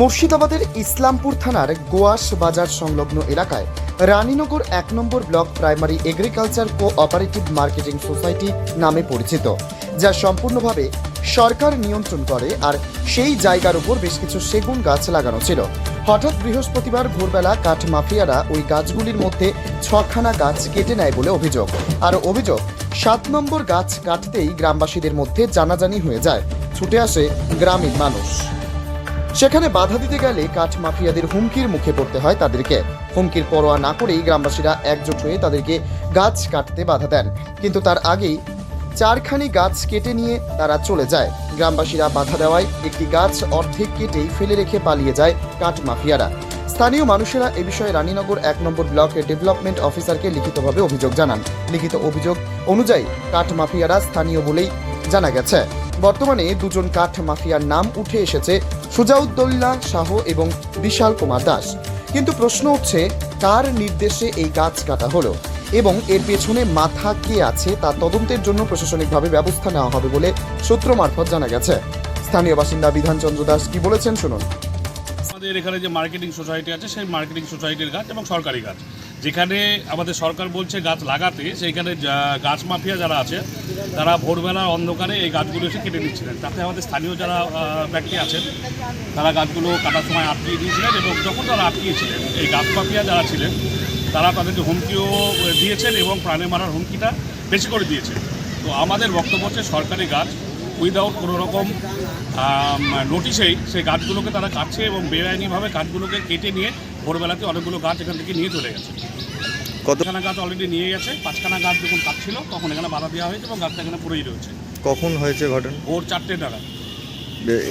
মুর্শিদাবাদের ইসলামপুর থানার গোয়াস বাজার সংলগ্ন এলাকায় রানীনগর এক number block primary agriculture cooperative marketing society নামে পরিচিত, যা সম্পূর্ণভাবে সরকার নিয়ন্ত্রণ করে আর সেই জায়গার উপর বেশ কিছু সেগুন গাছ লাগানো ছিল। হঠাৎ বৃহস্পতিবার ভোরবেলা কাঠ মাফিয়ারা ওই গাছগুলির মধ্যে ছখানা গাছ কেটে নেয় বলে অভিযোগ। আর অভিযোগ, সাত নম্বর গাছ কাটতেই গ্রামবাসীদের মধ্যে জানাজানি হয়ে যায়, ছুটে আসে গ্রামীণ মানুষ। সেখানে বাধা দিতে গেলে কাঠ মাফিয়াদের হুমকির মুখে পড়তে হয় তাদেরকে। হুমকির পরোয়া না করেই গ্রামবাসীরা একজোট হয়ে তাদেরকে গাছ কাটতে বাধা দেন। কিন্তু তার আগেই চারখানি গাছ কেটে নিয়ে তারা চলে যায়। গ্রামবাসীরা বাধা দেওয়ায় একটি গাছ অর্ধেক কেটেই ফেলে রেখে পালিয়ে যায় কাঠ মাফিয়ারা স্থানীয় মানুষেরা এ বিষয়ে রানীনগর এক নম্বর ব্লকের ডেভেলপমেন্ট অফিসারকে লিখিতভাবে অভিযোগ জানান। লিখিত অভিযোগ অনুযায়ী কাঠ মাফিয়ারা স্থানীয় বলেই জানা গেছে। বর্তমানে দুজন কাঠ মাফিয়ার নাম উঠে এসেছে সুজাউদ্দৌল্লা শাহ এবং বিশাল কুমার দাস। কিন্তু প্রশ্ন হচ্ছে কার নির্দেশে এই গাছ কাটা হলো? এবং এর পেছনে মাথা কে আছে তা তদন্তের জন্য প্রশাসনিকভাবে ব্যবস্থা নেওয়া হবে বলে সূত্র মারফত জানা গেছে। স্থানীয় বাসিন্দা বিধানচন্দ্র দাস কি বলেছেন শুনুন। আমাদের এখানে যে মার্কেটিং সোসাইটি আছে, সেই মার্কেটিং সোসাইটির গাছ এবং সরকারি গাছ যেখানে আমাদের সরকার বলছে গাছ লাগাতে, সেইখানে গাছ মাফিয়া যারা আছে, তারা ভোরবেলা অন্ধকারে এই গাছগুলো এসে কেটে নিচ্ছিলেন। তাতে আমাদের স্থানীয় যারা ব্যক্তি আছেন, তারা গাছগুলো কাটার সময় আটকিয়ে দিয়েছিলেন এবং যখন তারা আটকিয়েছিলেন, এই গাছ মাফিয়া যারা ছিলেন, তারা তাদেরকে হুমকিও দিয়েছেন এবং প্রাণে মারার হুমকিটা বেশি করে দিয়েছেন। তো আমাদের বক্তব্য হচ্ছে সরকারি গাছ উইদাউট কোনো রকম নোটিশেই সেই গাছগুলোকে তারা কাটছে এবং বেআইনিভাবে গাছগুলোকে কেটে নিয়ে ভোরবেলাতে অনেকগুলো গাছ এখান থেকে নিয়ে চলে গেছে। কত পাঁচখানা গাছ অলরেডি নিয়ে গেছে। পাঁচখানা গাছ যখন কাটছিল তখন এখানে বাধা দেওয়া হয়েছে এবং গাছটা এখানে পড়েই রয়েছে। কখন হয়েছে ঘটনা? ভোর চারটে টাকা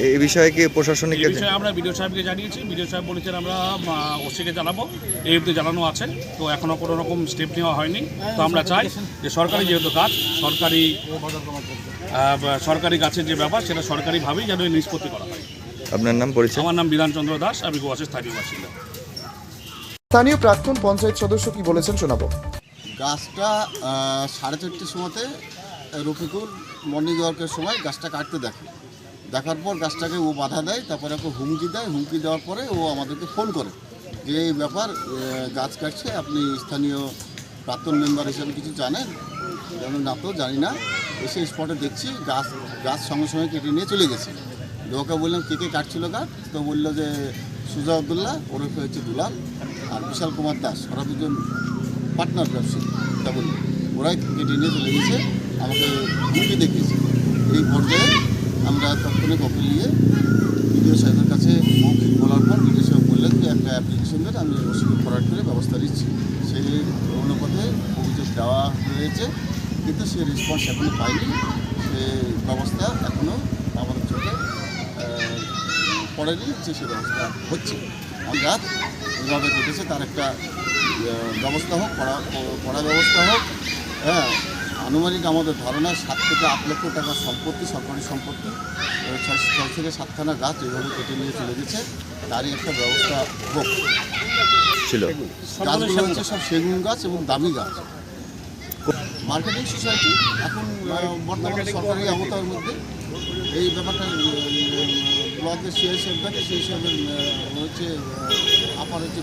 এই বিষয়ে কি প্রশাসনিক বিষয়ে আমরা বিডিও সাহেবকে জানিয়েছি। বিডিও সাহেব বলেছেন আমরা ওসিকে জানাব। এই অব্দি জানানো আছে। তো এখনও কোনো রকম স্টেপ নেওয়া হয়নি। তো আমরা চাই যে সরকারি যেহেতু কাজ সরকারি সরকারি গাছের যে ব্যাপার সেটা সরকারিভাবেই যেন নিষ্পত্তি করা হয়। আপনার নাম পরিচয়? আমার নাম বিধানচন্দ্র দাস। আমি গোয়াসের স্থানীয় বাসিন্দা। স্থানীয় প্রাক্তন পঞ্চায়েত সদস্য কি বলেছেন শোনাবো। গাছটা সাড়ে চারটের সময়তে রফিকুল মর্নিং ওয়ার্কের সময় গাছটা কাটতে দেখে। দেখার পর গাছটাকে ও বাধা দেয়, তারপরে ওকে হুমকি দেয়। হুমকি দেওয়ার পরে ও আমাদেরকে ফোন করে যে, এই ব্যাপার গাছ কাটছে। আপনি স্থানীয় প্রাক্তন মেম্বার হিসেবে কিছু জানেন? আমি না তো, জানি না। এসে স্পটে দেখছি, গাছ গাছ সঙ্গে সঙ্গে কেটে নিয়ে চলে গেছে। ওকে বললাম কে কে কাটছিল গাছ? তো বলল যে সুজা আবদুল্লাহ ওরফে হচ্ছে দুলাল আর বিশাল কুমার দাস। ওরা দুজন পার্টনার ব্যবসায়ী তা বলি ওরাই কেটে নিয়ে চলে গেছে আমাকে হুমকি দেখিয়েছে। এই পর্যায়ে আমরা তৎক্ষণে কপি নিয়ে বিডিও সাহেবের কাছে মৌখিক বলার পর বিডিও সাহেব বললেন যে, একটা অ্যাপ্লিকেশন দেন, আমি ওষুধ ফরওয়ার্ড করে ব্যবস্থা নিচ্ছি। সেই অনুপাতে অভিযোগ দেওয়া হয়েছে, কিন্তু সে রেসপন্স এখনও পায়নি। সে ব্যবস্থা এখনও পড়েনি যে সে ব্যবস্থা হচ্ছে। আমরা এভাবে ঘটেছে তার একটা ব্যবস্থা হোক কড়া ব্যবস্থা হোক। হ্যাঁ আনুমানিক আমাদের ধারণা সাত থেকে আট লক্ষ টাকার সম্পত্তি সরকারি সম্পত্তি ছয় ছয় থেকে সাতখানা গাছ এইভাবে কেটে নিয়ে চলে গেছে। তারই একটা ব্যবস্থা হোক। ছিল। গাছগুলো হচ্ছে সব সেগুন গাছ এবং দামি গাছ। মার্কেটিং সোসাইটি এখন বর্তমানে সরকারি আওতার মধ্যে এই ব্যাপারটা ব্লকের সি হিসেব থাকে সেই হিসাবে হচ্ছে আপার হচ্ছে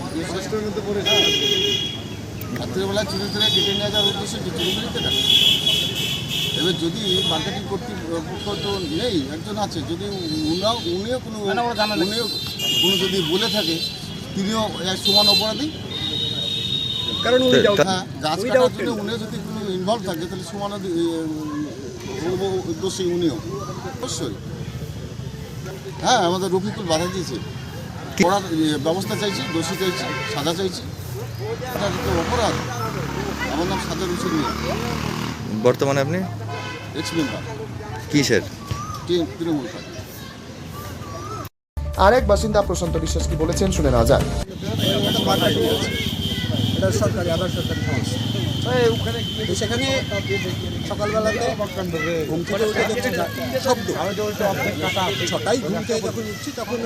রাত্রিবেলা চুরি করে কেটে নিয়ে যাওয়ার উদ্দেশ্যে চুরিগুলিতে থাকে এবার যদি মার্কেটিং কর্তৃপক্ষ তো নেই একজন আছে যদি উনাও উনিও কোনো উনিও কোনো যদি বলে থাকে তিনিও এক সমান অপরাধী। কারণ হ্যাঁ গাছ কাটার জন্য উনিও যদি কোনো ইনভলভ থাকে তাহলে সমান দোষী উনিও। অবশ্যই। হ্যাঁ আমাদের রফিকুল বাধা দিয়েছে। করার ব্যবস্থা চাইছি দোষী চাইছি সাজা চাইছি। এটা তো অপরাধ। আমার নাম সাজা রুচি মিয়া। বর্তমানে আপনি? এক্স মেম্বার কিসের? তৃণমূল পার্টি। আরেক বাসিন্দা প্রশান্ত বিশ্বাস কি বলেছেন শুনে নেওয়া যাক এটা সরকারি আধার সরকারি সংস্থা সেখানে সকালবেলাতে ঘুম থেকে উঠে দেখছি শব্দ ছটাই ঘুম থেকে যখন উঠছি তখন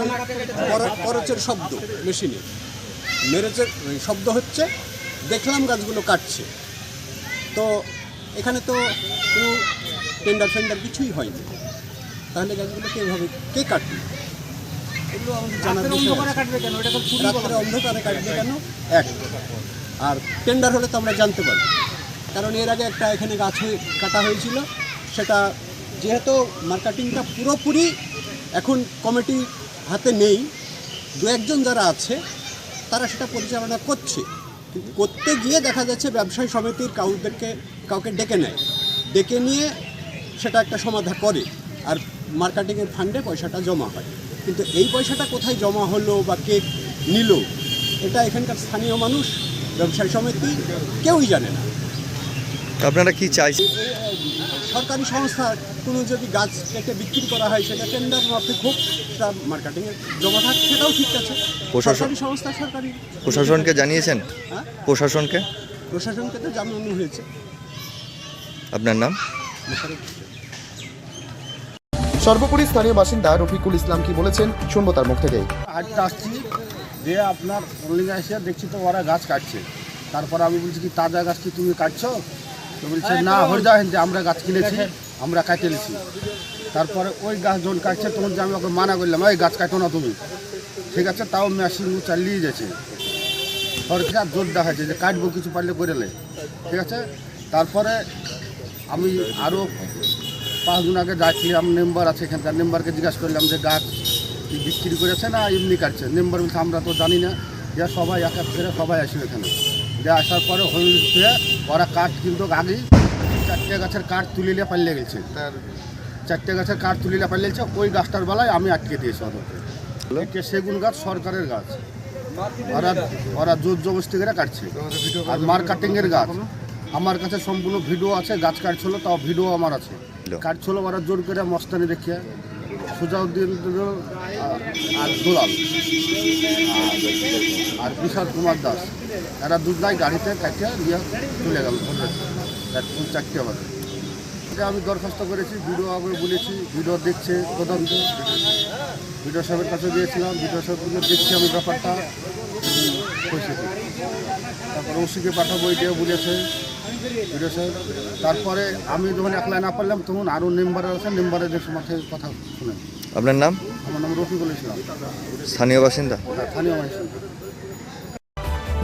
করচের শব্দ মেশিনে মেরেচের শব্দ হচ্ছে দেখলাম গাছগুলো কাটছে তো এখানে তো কোনো টেন্ডার ফেন্ডার কিছুই হয়নি তাহলে গাছগুলো কে এভাবে কে কাটবে এগুলো আমাদের জানার আছে। রাত্রে অন্ধকারে কাটবে কেন এক আর টেন্ডার হলে তো আমরা জানতে পারব। কারণ এর আগে একটা এখানে গাছ কাটা হয়েছিল, সেটা যেহেতু মার্কেটিংটা পুরোপুরি এখন কমিটি হাতে নেই, দু একজন যারা আছে, তারা সেটা পরিচালনা করছে। কিন্তু করতে গিয়ে দেখা যাচ্ছে ব্যবসায়ী সমিতির কাউদেরকে কাউকে ডেকে নেয়। ডেকে নিয়ে সেটা একটা সমাধা করে, আর মার্কেটিংয়ের ফান্ডে পয়সাটা জমা হয়। কিন্তু এই পয়সাটা কোথায় জমা হলো বা কে নিল, এটা এখানকার স্থানীয় মানুষ ব্যবসায়ী সমিতি কেউই জানে না। আপনারা কি চাইছেন? সরকারি সংস্থা কোনো যদি গাছ কেটে বিক্রি করা হয় সেটা টেন্ডার মাফিক হোক সেটা মার্কেটিংয়ে জমা থাক সেটাও ঠিক আছে। সরকারি সংস্থা সরকারি প্রশাসনকে জানিয়েছেন? হ্যাঁ? প্রশাসনকে? প্রশাসনকে তো জানানো হয়েছে। আপনার নাম? সর্বোপরি স্থানীয় বাসিন্দা রফিকুল ইসলাম কি বলেছেন শুনব তার মুখ থেকেই। আজকে আসছি দিয়ে আপনার রোলিং এসে দেখছি তো ওরা গাছ কাটছে। তারপর আমি বলছি কি তাজা গাছ কি তুমি কাটছো? তো বলছে না হয়ে যায় যে আমরা গাছ কিনেছি আমরা কাটে নিছি। তারপরে ওই গাছ যখন কাটছে তখন যে আমি ওকে মানা করলাম ওই গাছ কাটো না তুমি। ঠিক আছে তাও মেশিন চালিয়ে যাচ্ছে সরকার জোর দেখাচ্ছে যে কাটবো কিছু পারলে করে লে ঠিক আছে? তারপরে আমি আরও পাঁচদিন আগে যাচ্ছিলাম মেম্বার আছে এখানকার মেম্বারকে জিজ্ঞাসা করলাম যে গাছ বিক্রি করেছে না এমনি কাটছে। মেম্বার বলছে আমরা তো জানি না। যে সবাই এক এক করে সবাই আসলো এখানে। যে আসার পরে হয়ে ওরা কাঠ কিন্তু আগেই। চারটে গাছের কাঠ তুলিলে পাল্লে গেছে। তার চারটে গাছের কাঠ তুলিলে পাল্লে গেছে ওই গাছটার বেলায় আমি আটকে দিয়েছি ওদেরকে এটা সেগুন গাছ সরকারের গাছ। ওরা ওরা জোর জবস্তি করে কাটছে। আর মার্কেটিংয়ের গাছ। আমার কাছে সম্পূর্ণ ভিডিও আছে গাছ কাটছিল তাও ভিডিও আমার আছে। কাটছিল ওরা জোর করে মস্তানি দেখিয়ে। সুজাউদ্দিন আর- দুলাল আর- বিশাল কুমার দাস। এরা দুজনাই গাড়িতে কাটিয়ে নিয়ে চলে গেল চারটে বাজে এটা আমি দরখাস্ত করেছি, ভিডিও আগে বলেছি, ভিডিও দেখছে তদন্ত। ভিডিও সাহেবের কাছে গিয়েছিলাম, ভিডিও সাহেব দেখছি আমি ব্যাপারটা। হয়েছে। তারপরে ওসিকে পাঠাবো, এটাও বলেছে। ভিডিও সাহেব তারপরে আমি যখন একলা না পারলাম তখন আরও মেম্বার আছে মেম্বারের মাঠে কথা শুনেন। আপনার নাম? আমার নাম রফিকুল ইসলাম। স্থানীয় বাসিন্দা? স্থানীয় মানুষ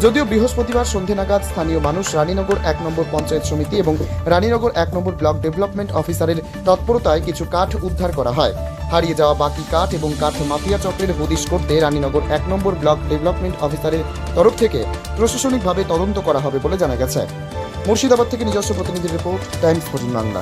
যদিও বৃহস্পতিবার সন্ধে নাগাদ স্থানীয় মানুষ রানীনগর এক নম্বর পঞ্চায়েত সমিতি এবং রানীনগর এক নম্বর ব্লক ডেভেলপমেন্ট অফিসারের তৎপরতায় কিছু কাঠ উদ্ধার করা হয়। হারিয়ে যাওয়া বাকি কাঠ এবং কাঠ মাফিয়া চক্রের হদিশ করতে রানীনগর এক নম্বর ব্লক ডেভেলপমেন্ট অফিসারের তরফ থেকে প্রশাসনিকভাবে তদন্ত করা হবে বলে জানা গেছে। মুর্শিদাবাদ থেকে নিজস্ব প্রতিনিধি রিপোর্ট টাইমস ফোর্টিন বাংলা।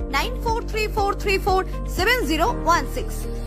9434347016.